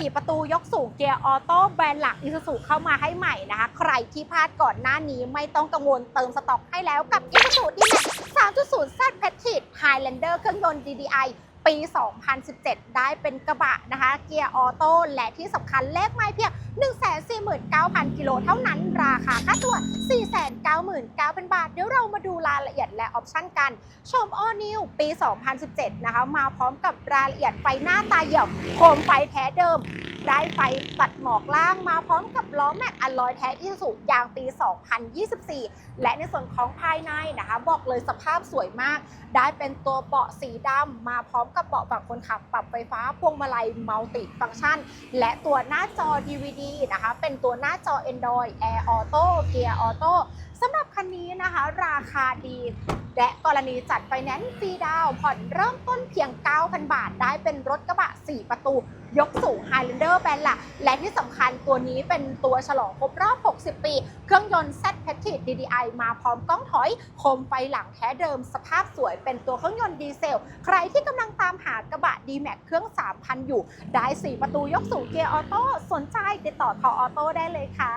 4 ประตูยกสูงเกียร์ออโต้แบรนด์หลักอิ u z u เข้ามาให้ใหม่นะคะ ใครที่พลาดก่อนหน้านี้ไม่ต้องกังวลเติมสต็อกให้แล้วกับ i s u z u D-Max 3.0 Z p e t i d Highlander เครื่องยนต์ DDI ปี 2017 ได้เป็นกระบะนะคะ เกียร์ออโต้และที่สำคัญเลขไม่เพียง 149,000 กิโลเท่านั้นราคาค่าตัว 4 99,000 บาท เดี๋ยวเรามาดูรายละเอียดและออปชั่นกัน ชม All New ปี 2017 นะคะ มาพร้อมกับรายละเอียดไฟหน้าตาเหี่ยวโคมไฟแท้เดิม ได้ไฟตัดหมอกล่างมาพร้อมกับล้อแม็กอลลอยแท้อิสุยางปี 2024 และในส่วนของภายในนะคะ บอกเลยสภาพสวยมาก ได้เป็นตัวเบาะสีดำมาพร้อมกับเบาะฝั่งคนขับปรับไฟฟ้าพวงมาลัยมัลติฟังก์ชัน และตัวหน้าจอ DVD นะคะ เป็นตัวหน้าจอ Android Air Auto Gear Auto สำหรับ คันนี้นะคะ ราคาดี และกรณีจัดไฟแนนซ์ฟรีดาวผ่อนเริ่มต้นเพียง 9,000 บาท ได้เป็นรถกระบะ 4 ประตู ยกสูง Highlander แบนลักและที่สำคัญตัวนี้เป็นตัวฉลองครบรอบ 60 ปี เครื่องยนต์ Z p e t i d DDI มาพร้อมกล้องถอยโคมไฟหลังแท้เดิมสภาพสวยเป็นตัวเครื่องยนต์ดีเซล ใครที่กำลังตามหากระบะ D-Max เครื่อง 3,000 อยู่ ได้ 4 ประตูยกสูงเกียร์ออโต้สนใจติดต่อทอออโต้ได้เลยค่ะ